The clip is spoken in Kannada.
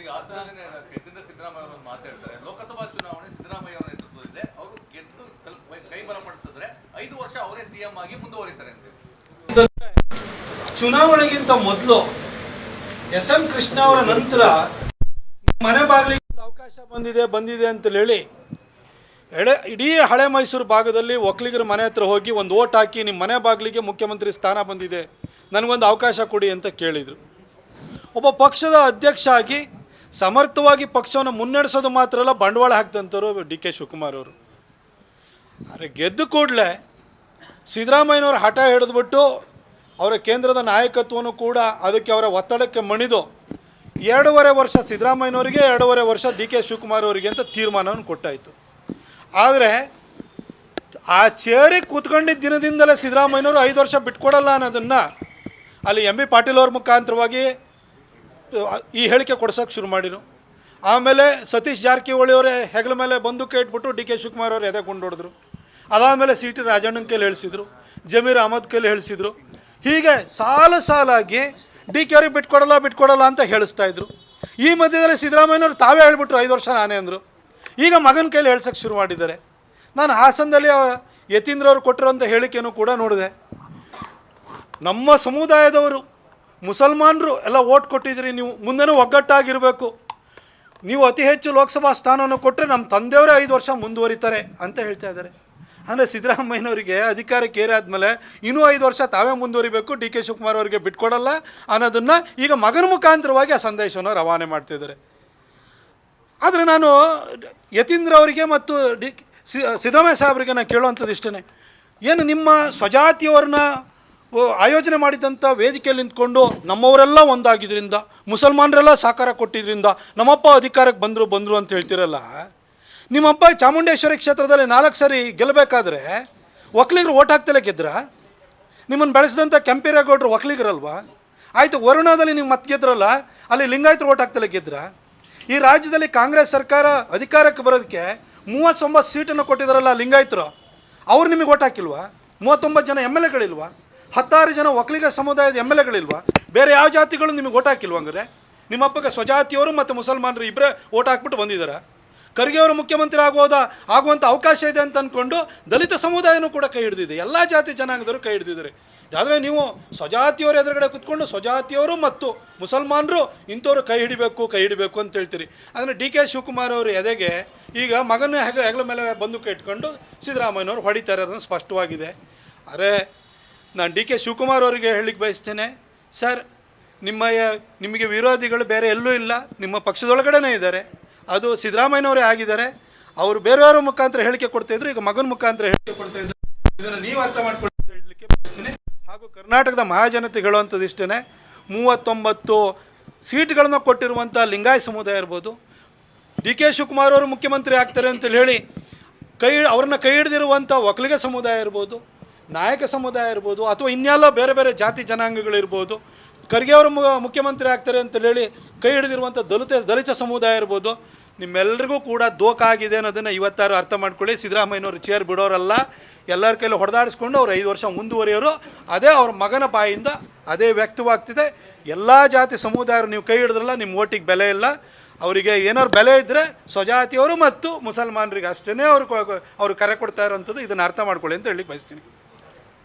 ಈಗ ಹಾಸನದಲ್ಲಿ ಗೆದ್ದಿಂದ ಸಿದ್ದರಾಮಯ್ಯ ಮಾತಾಡ್ತಾರೆ ಲೋಕಸಭಾ ಚುನಾವಣೆ ಸಿದ್ದರಾಮಯ್ಯ ಅವರ ನೇತೃತ್ವದಲ್ಲಿದೆ. ಅವರು ಗೆದ್ದು ಕೈ ಬಲಪಡಿಸಿದ್ರೆ ಐದು ವರ್ಷ ಅವರೇ ಸಿಎಂ ಆಗಿ ಮುಂದುವರಿತಾರೆ ಚುನಾವಣೆಗಿಂತ ಮೊದಲು ಎಸ್ ಎಂ ಕೃಷ್ಣ ಅವರ ನಂತರ ಮನೆ ಬಾಗಿಲಿಗೆ ಅವಕಾಶ ಬಂದಿದೆ ಬಂದಿದೆ ಅಂತ ಹೇಳಿ, ಎಡೆ ಇಡೀ ಹಳೆ ಮೈಸೂರು ಭಾಗದಲ್ಲಿ ಒಕ್ಕಲಿಗರ ಮನೆ ಹತ್ರ ಹೋಗಿ ಒಂದು ಓಟ್ ಹಾಕಿ ನಿಮ್ಮ ಮನೆ ಬಾಗಿಲಿಗೆ ಮುಖ್ಯಮಂತ್ರಿ ಸ್ಥಾನ ಬಂದಿದೆ, ನನಗೊಂದು ಅವಕಾಶ ಕೊಡಿ ಅಂತ ಕೇಳಿದರು. ಒಬ್ಬ ಪಕ್ಷದ ಅಧ್ಯಕ್ಷ ಆಗಿ ಸಮರ್ಥವಾಗಿ ಪಕ್ಷವನ್ನು ಮುನ್ನಡೆಸೋದು ಮಾತ್ರ ಅಲ್ಲ, ಬಂಡವಾಳ ಹಾಕ್ದಂಥವ್ರು ಡಿ ಕೆ ಶಿವಕುಮಾರ್ ಅವರು. ಆದರೆ ಗೆದ್ದು ಕೂಡಲೇ ಸಿದ್ದರಾಮಯ್ಯನವ್ರ ಹಠ ಹಿಡಿದ್ಬಿಟ್ಟು ಅವರ ಕೇಂದ್ರದ ನಾಯಕತ್ವವನ್ನು ಕೂಡ ಅದಕ್ಕೆ ಅವರ ಒತ್ತಡಕ್ಕೆ ಮಣಿದು ಎರಡೂವರೆ ವರ್ಷ ಸಿದ್ದರಾಮಯ್ಯನವರಿಗೆ, ಎರಡೂವರೆ ವರ್ಷ ಡಿ ಕೆ ಶಿವಕುಮಾರ್ ಅವರಿಗೆ ಅಂತ ತೀರ್ಮಾನವನ್ನು ಕೊಟ್ಟಾಯಿತು. ಆದರೆ ಆ ಚೇರಿಗೆ ಕೂತ್ಕೊಂಡಿದ್ದ ದಿನದಿಂದಲೇ ಸಿದ್ದರಾಮಯ್ಯನವರು ಐದು ವರ್ಷ ಬಿಟ್ಕೊಡಲ್ಲ ಅನ್ನೋದನ್ನು ಅಲ್ಲಿ ಎಂ ಬಿ ಪಾಟೀಲ್ ಅವ್ರ ಮುಖಾಂತರವಾಗಿ ಈ ಹೇಳಿಕೆ ಕೊಡ್ಸೋಕ್ಕೆ ಶುರು ಮಾಡಿರು. ಆಮೇಲೆ ಸತೀಶ್ ಜಾರಕಿಹೊಳಿ ಅವರೇ ಹೆಗಲ ಮೇಲೆ ಬಂದೂಕ ಇಟ್ಬಿಟ್ಟು ಡಿ ಕೆ ಶಿವಕುಮಾರ್ ಅವರು ಎದೆ ಕೊಂಡೊಡಿದ್ರು ಅದಾದಮೇಲೆ ಸಿ ಟಿ ರಾಜಣ್ಣನ ಕೈಲಿ ಹೇಳಿಸಿದ್ರು, ಜಮೀರ್ ಅಹಮದ್ ಕೈಲಿ ಹೇಳಿಸಿದ್ರು. ಹೀಗೆ ಸಾಲು ಸಾಲಾಗಿ ಡಿ ಕೆ ಅವ್ರಿಗೆ ಬಿಟ್ಕೊಡಲ್ಲ ಬಿಟ್ಕೊಡಲ್ಲ ಅಂತ ಹೇಳಿಸ್ತಾ ಇದ್ರು. ಈ ಮಧ್ಯದಲ್ಲಿ ಸಿದ್ದರಾಮಯ್ಯನವರು ತಾವೇ ಹೇಳ್ಬಿಟ್ರು, ಐದು ವರ್ಷ ನಾನೇ ಅಂದರು. ಈಗ ಮಗನ ಕೈಲಿ ಹೇಳ್ಸೋಕ್ಕೆ ಶುರು ಮಾಡಿದ್ದಾರೆ. ನಾನು ಹಾಸನದಲ್ಲಿ ಯತೀಂದ್ರ ಅವರು ಕೊಟ್ಟಿರೋಂಥ ಹೇಳಿಕೆಯನ್ನು ಕೂಡ ನೋಡಿದೆ. ನಮ್ಮ ಸಮುದಾಯದವರು ಮುಸಲ್ಮಾನರು ಎಲ್ಲ ಓಟ್ ಕೊಟ್ಟಿದ್ದೀರಿ, ನೀವು ಮುಂದೆನೂ ಒಗ್ಗಟ್ಟಾಗಿರಬೇಕು. ನೀವು ಅತಿ ಹೆಚ್ಚು ಲೋಕಸಭಾ ಸ್ಥಾನವನ್ನು ಕೊಟ್ಟರೆ ನಮ್ಮ ತಂದೆಯವರೇ ಐದು ವರ್ಷ ಮುಂದುವರಿತಾರೆ ಅಂತ ಹೇಳ್ತಾ ಇದ್ದಾರೆ. ಅಂದರೆ ಸಿದ್ದರಾಮಯ್ಯನವರಿಗೆ ಅಧಿಕಾರಕ್ಕೆ ಏರಾದ್ಮೇಲೆ ಇನ್ನೂ ಐದು ವರ್ಷ ತಾವೇ ಮುಂದುವರಿಬೇಕು. ಡಿ ಕೆ ಶಿವಕುಮಾರ್ ಅವರಿಗೆ ಬಿಟ್ಕೊಡಲ್ಲ ಅನ್ನೋದನ್ನು ಈಗ ಮಗನ ಮುಖಾಂತರವಾಗಿ ಆ ಸಂದೇಶವನ್ನು ರವಾನೆ ಮಾಡ್ತಿದ್ದಾರೆ ಆದರೆ ನಾನು ಯತೀಂದ್ರ ಅವರಿಗೆ ಮತ್ತು ಡಿ ಸಿದ್ದರಾಮಯ್ಯ ಸಾಹೇಬರಿಗೆ ನಾನು ಕೇಳುವಂಥದ್ದು ಇಷ್ಟೇ ಏನು ನಿಮ್ಮ ಸ್ವಜಾತಿಯವ್ರನ್ನ ಆಯೋಜನೆ ಮಾಡಿದಂಥ ವೇದಿಕೆಯಲ್ಲಿ ನಿಂತ್ಕೊಂಡು ನಮ್ಮವರೆಲ್ಲ ಒಂದಾಗಿದ್ದರಿಂದ ಮುಸಲ್ಮಾನರೆಲ್ಲ ಸಹಕಾರ ಕೊಟ್ಟಿದ್ದರಿಂದ ನಮ್ಮಪ್ಪ ಅಧಿಕಾರಕ್ಕೆ ಬಂದರು ಬಂದರು ಅಂತ ಹೇಳ್ತಿರಲ್ಲ. ನಿಮ್ಮಪ್ಪ ಚಾಮುಂಡೇಶ್ವರಿ ಕ್ಷೇತ್ರದಲ್ಲಿ ನಾಲ್ಕು ಸರಿ ಗೆಲ್ಲಬೇಕಾದ್ರೆ ಒಕ್ಕಲಿಗರು ಓಟ್ ಹಾಕ್ತಲೇ ಗೆದ್ರ? ನಿಮ್ಮನ್ನು ಬೆಳೆಸಿದಂಥ ಕೆಂಪೇರೇಗೌಡರು ಒಕ್ಕಲಿಗರಲ್ವಾ? ಆಯಿತು, ವರುಣಾದಲ್ಲಿ ನೀವು ಮತ್ತೆ ಗೆದ್ರಲ್ಲ, ಅಲ್ಲಿ ಲಿಂಗಾಯತರು ಓಟ್ ಹಾಕ್ತಲೇ ಗೆದ್ರ? ಈ ರಾಜ್ಯದಲ್ಲಿ ಕಾಂಗ್ರೆಸ್ ಸರ್ಕಾರ ಅಧಿಕಾರಕ್ಕೆ ಬರೋದಕ್ಕೆ ಮೂವತ್ತೊಂಬತ್ತು ಸೀಟನ್ನು ಕೊಟ್ಟಿದ್ದಾರಲ್ಲ ಲಿಂಗಾಯತರು, ಅವ್ರು ನಿಮಗೆ ಓಟ್ ಹಾಕಿಲ್ವಾ? ಮೂವತ್ತೊಂಬತ್ತು ಜನ ಎಂ ಎಲ್ ಎಗಳಿಲ್ವಾ? ಹತ್ತಾರು ಜನ ಒಕ್ಕಲಿಗ ಸಮುದಾಯದ ಎಂ ಎಲ್ ಎಗಳಿಲ್ವಾ ಬೇರೆ ಯಾವ ಜಾತಿಗಳು ನಿಮಗೆ ಓಟ್ ಹಾಕಿಲ್ವಾ ಹಂಗಾರೆ ನಿಮ್ಮಪ್ಪಗೆ ಸ್ವಜಾತಿಯವರು ಮತ್ತು ಮುಸಲ್ಮಾನರು ಇಬ್ಬರೇ ಓಟ್ ಹಾಕ್ಬಿಟ್ಟು ಬಂದಿದ್ದಾರೆ ಖರ್ಗೆಯವರು ಮುಖ್ಯಮಂತ್ರಿ ಆಗೋದ ಆಗುವಂಥ ಅವಕಾಶ ಇದೆ ಅಂತ ಅಂದ್ಕೊಂಡು ದಲಿತ ಸಮುದಾಯನೂ ಕೂಡ ಕೈ ಹಿಡಿದಿದೆ. ಎಲ್ಲ ಜಾತಿ ಜನಾಂಗದವರು ಕೈ ಹಿಡಿದಿದ್ದಾರೆ. ಆದರೆ ನೀವು ಸ್ವಜಾತಿಯವರು ಎದುರುಗಡೆ ಕುತ್ಕೊಂಡು ಸ್ವಜಾತಿಯವರು ಮತ್ತು ಮುಸಲ್ಮಾನರು ಇಂಥವ್ರು ಕೈ ಹಿಡಿಬೇಕು ಕೈ ಹಿಡಿಬೇಕು ಅಂತ ಹೇಳ್ತೀರಿ. ಅಂದರೆ ಡಿ ಕೆ ಶಿವಕುಮಾರ್ ಅವರು ಎದೆಗೆ ಈಗ ಮಗನ ಹೆಗ ಹೆಗಲ ಮೇಲೆ ಬಂದು ಇಟ್ಕೊಂಡು ಸಿದ್ದರಾಮಯ್ಯನವರು ಹೊಡಿತಾರೆ ಅನ್ನೋದು ಸ್ಪಷ್ಟವಾಗಿದೆ. ಆದರೆ ನಾನು ಡಿ ಕೆ ಶಿವಕುಮಾರ್ ಅವರಿಗೆ ಹೇಳಲಿಕ್ಕೆ ಬಯಸ್ತೇನೆ. ಸರ್, ನಿಮ್ಮ ನಿಮಗೆ ವಿರೋಧಿಗಳು ಬೇರೆ ಎಲ್ಲೂ ಇಲ್ಲ. ನಿಮ್ಮ ಪಕ್ಷದೊಳಗಡೆನೇ ಇದ್ದಾರೆ. ಅದು ಸಿದ್ದರಾಮಯ್ಯನವರೇ ಆಗಿದ್ದಾರೆ. ಅವರು ಬೇರೆಯವರ ಮುಖಾಂತರ ಹೇಳಿಕೆ ಕೊಡ್ತಾ ಇದ್ರು, ಈಗ ಮಗನ ಮುಖಾಂತರ ಹೇಳಿಕೆ ಕೊಡ್ತಾ ಇದ್ರು. ಇದನ್ನು ನೀವು ಅರ್ಥ ಮಾಡ್ಕೊಳ್ತಾ ಹೇಳಲಿಕ್ಕೆ ಬಯಸ್ತೀನಿ. ಹಾಗೂ ಕರ್ನಾಟಕದ ಮಹಾಜನತೆ ಹೇಳುವಂಥದ್ದು ಇಷ್ಟೇ ಮೂವತ್ತೊಂಬತ್ತು ಸೀಟ್ಗಳನ್ನು ಕೊಟ್ಟಿರುವಂಥ ಲಿಂಗಾಯತ ಸಮುದಾಯ ಇರ್ಬೋದು. ಡಿ ಕೆ ಶಿವಕುಮಾರ್ ಅವರು ಮುಖ್ಯಮಂತ್ರಿ ಆಗ್ತಾರೆ ಅಂತೇಳಿ ಹೇಳಿ, ಕೈ, ಅವ್ರನ್ನ ಕೈ ಹಿಡಿದಿರುವಂಥ ಒಕ್ಕಲಿಗ ಸಮುದಾಯ ಇರ್ಬೋದು. ನಾಯಕ ಸಮುದಾಯ ಇರ್ಬೋದು ಅಥವಾ ಇನ್ಯಾಲ್ಲ ಬೇರೆ ಬೇರೆ ಜಾತಿ ಜನಾಂಗಗಳಿರ್ಬೋದು, ಖರ್ಗೆ ಅವರು ಮುಖ್ಯಮಂತ್ರಿ ಆಗ್ತಾರೆ ಅಂತ ಹೇಳಿ ಕೈ ಹಿಡಿದಿರುವಂಥ ದಲಿತ ದಲಿತ ಸಮುದಾಯ ಇರ್ಬೋದು ನಿಮ್ಮೆಲ್ಲರಿಗೂ ಕೂಡ ದೋಖ ಆಗಿದೆ ಅನ್ನೋದನ್ನು ಇವತ್ತಾರು ಅರ್ಥ ಮಾಡ್ಕೊಳ್ಳಿ. ಸಿದ್ದರಾಮಯ್ಯನವರು ಚೇರ್ ಬಿಡೋರಲ್ಲ, ಎಲ್ಲರ ಕೈಲಿ ಹೊಡೆದಾಡಿಸ್ಕೊಂಡು ಅವ್ರು ಐದು ವರ್ಷ ಮುಂದುವರಿಯೋರು, ಅದೇ ಅವ್ರ ಮಗನ ಬಾಯಿಂದ ಅದೇ ವ್ಯಕ್ತವಾಗ್ತಿದೆ. ಎಲ್ಲ ಜಾತಿ ಸಮುದಾಯರು ನೀವು ಕೈ ಹಿಡಿದ್ರಲ್ಲ ನಿಮ್ಮ ಓಟಿಗೆ ಬೆಲೆ ಇಲ್ಲ. ಅವರಿಗೆ ಏನಾದ್ರು ಬೆಲೆ ಇದ್ದರೆ ಸ್ವಜಾತಿಯವರು ಮತ್ತು ಮುಸಲ್ಮಾನರಿಗೆ ಅಷ್ಟೇ ಅವರು ಅವರು ಕರೆ ಕೊಡ್ತಾ ಇರೋಂಥದ್ದು. ಇದನ್ನು ಅರ್ಥ ಮಾಡ್ಕೊಳ್ಳಿ ಅಂತ ಹೇಳಿ ಬಯಸ್ತೀನಿ.